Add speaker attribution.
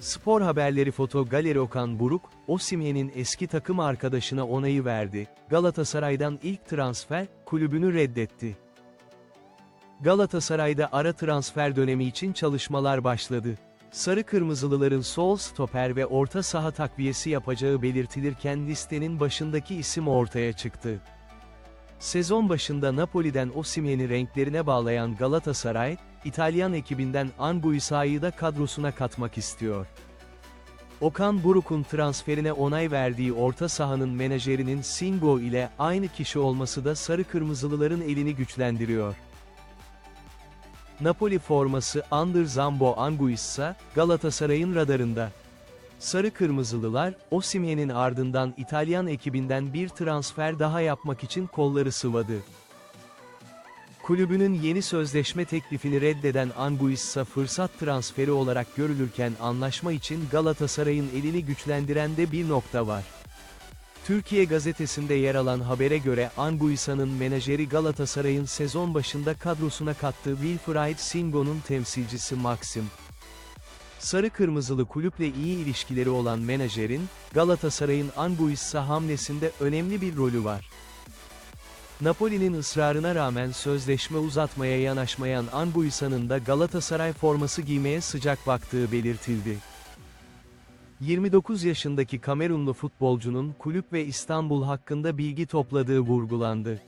Speaker 1: Spor haberleri foto galeri Okan Buruk, Osimhen'in eski takım arkadaşına onayı verdi. Galatasaray'dan ilk transfer, kulübünü reddetti. Galatasaray'da ara transfer dönemi için çalışmalar başladı. Sarı Kırmızılıların sol stoper ve orta saha takviyesi yapacağı belirtilirken listenin başındaki isim ortaya çıktı. Sezon başında Napoli'den Osimhen'i renklerine bağlayan Galatasaray, İtalyan ekibinden Anguissa'yı da kadrosuna katmak istiyor. Okan Buruk'un transferine onay verdiği orta sahanın menajerinin Singo ile aynı kişi olması da Sarı Kırmızılıların elini güçlendiriyor. Napoli forması Under Zambo Anguissa, Galatasaray'ın radarında. Sarı Kırmızılılar, Osimhen'in ardından İtalyan ekibinden bir transfer daha yapmak için kolları sıvadı. Kulübünün yeni sözleşme teklifini reddeden Anguissa fırsat transferi olarak görülürken anlaşma için Galatasaray'ın elini güçlendiren de bir nokta var. Türkiye gazetesinde yer alan habere göre Anguissa'nın menajeri Galatasaray'ın sezon başında kadrosuna kattığı Wilfried Singo'nun temsilcisi Maxim. Sarı Kırmızılı kulüple iyi ilişkileri olan menajerin, Galatasaray'ın Anguissa hamlesinde önemli bir rolü var. Napoli'nin ısrarına rağmen sözleşme uzatmaya yanaşmayan Anguissa'nın da Galatasaray forması giymeye sıcak baktığı belirtildi. 29 yaşındaki Kamerunlu futbolcunun kulüp ve İstanbul hakkında bilgi topladığı vurgulandı.